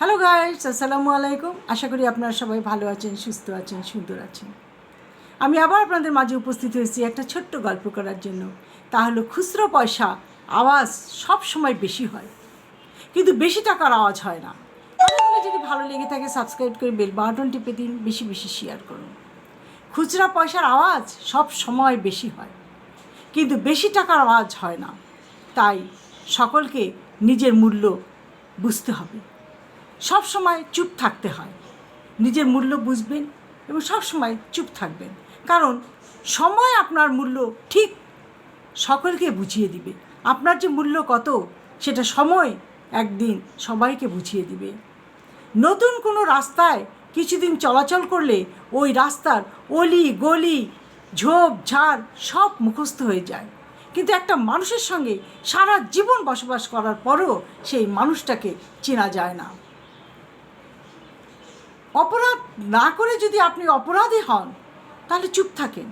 Hello guys আসসালামু আলাইকুম আশা করি আপনারা সবাই ভালো আছেন, সুস্থ আছেন, সুন্দর আছেন। আমি আবার আপনাদের মাঝে উপস্থিত হয়েছি একটা ছোট্ট গল্প করার জন্য। তা হলো খুচরো পয়সা আওয়াজ সব সময় বেশি হয়। কিন্তু বেশি টাকার আওয়াজ হয় না। যদি ভালো লেগে থাকে সাবস্ক্রাইব করে বেল বাটন টিপে দিন, বেশি বেশি শেয়ার করুন। খুচরা পয়সার আওয়াজ সব সময় বেশি হয়। কিন্তু বেশি টাকার আওয়াজ হয় না। তাই সকলকে নিজের মূল্য বুঝতে হবে। সব সময় চুপ থাকতে হয়। নিজের মূল্য বুঝবেন এবং সব সময় চুপ থাকবেন। কারণ সময় আপনার মূল্য ঠিক সকলকে বুঝিয়ে দিবে। আপনার যে মূল্য কত, সেটা সময় একদিন সবাইকে বুঝিয়ে দিবে। নতুন কোনো রাস্তায় কিছুদিন চলাচল করলে ওই রাস্তার অলি, গলি, ঝোপ, ঝাড় সব মুখস্থ হয়ে যায়। কিন্তু একটা মানুষের সঙ্গে সারা জীবন বসবাস করার পরও সেই মানুষটাকে চেনা যায় না। অপরাধ না করে যদি আপনি অপরাধী হন, তাহলে চুপ থাকেন।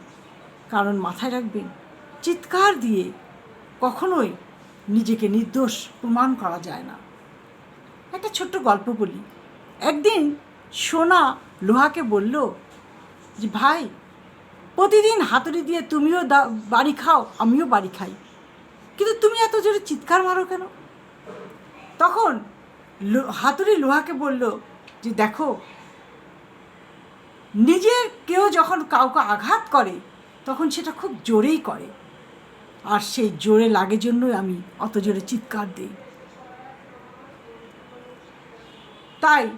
কারণ মাথায় রাখবেন, চিৎকার দিয়ে কখনোই নিজেকে নির্দোষ প্রমাণ করা যায় না। একটা ছোট্ট গল্প বলি। একদিন সোনা লোহাকে বলল যে, ভাই, প্রতিদিন হাতুড়ি দিয়ে তুমিও বাড়ি খাও, আমিও বাড়ি খাই। কিন্তু তুমি এত জোরে চিৎকার মারো কেন? তখন হাতুড়ি লোহাকে বলল যে, দেখো নিজের কেউ যখন কাউকে আঘাত করে, তখন সেটা খুব জোরেই করে। আর সেই জোরে লাগে জন্যই আমি অত জোরে চিৎকার দিই। তাই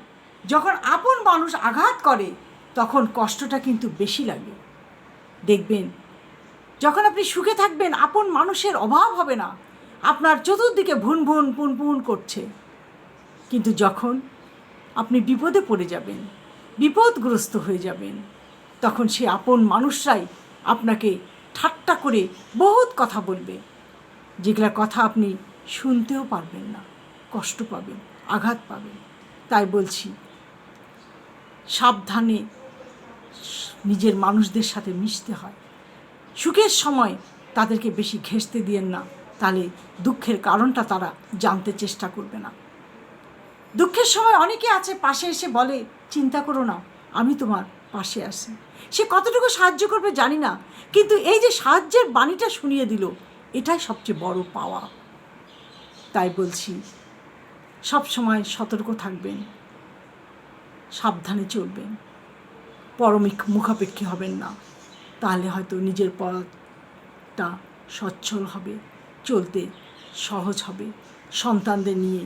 যখন আপন মানুষ আঘাত করে, তখন কষ্টটা কিন্তু বেশি লাগে। দেখবেন, যখন আপনি সুখে থাকবেন, আপন মানুষের অভাব হবে না। আপনার চতুর্দিকে ভুন ভুন, পুন পুন করছে। কিন্তু যখন আপনি বিপদে পড়ে যাবেন বিপদগ্রস্ত হয়ে যাবেন। তখন সে আপন মানুষরাই আপনাকে ঠাট্টা করে বহুত কথা বলবে। যেগুলা কথা আপনি শুনতেও পারবেন না, কষ্ট পাবেন, আঘাত পাবেন। তাই বলছি, সাবধানে নিজের মানুষদের সাথে মিশতে হয়। সুখের সময় তাদেরকে বেশি ঘেঁষতে দিয়েন না, তাহলে দুঃখের কারণটা তারা জানতে চেষ্টা করবে না। দুঃখের সময় অনেকে আছে, পাশে এসে বলে চিন্তা করো না, আমি তোমার পাশে আছি। সে কতটুকু সাহায্য করবে জানি না, কিন্তু এই যে সাহায্যের বাণীটা শুনিয়ে দিল, এটাই সবচেয়ে বড় পাওয়া। তাই বলছি, সব সময় সতর্ক থাকবেন, সাবধানে চলবেন, পরমিক মুখাপেক্ষী হবেন না, তাহলে হয়তো নিজের পথটা সচ্ছল হবে, চলতে সহজ হবে, সন্তানদের নিয়ে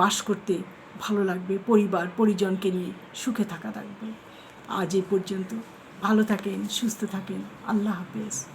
বাস করতে ভালো লাগবে পরিবার, পরিজনকে নিয়ে সুখে থাকা থাকবে। আজ এ পর্যন্ত। ভালো থাকেন, সুস্থ থাকেন। আল্লাহ হাফেজ।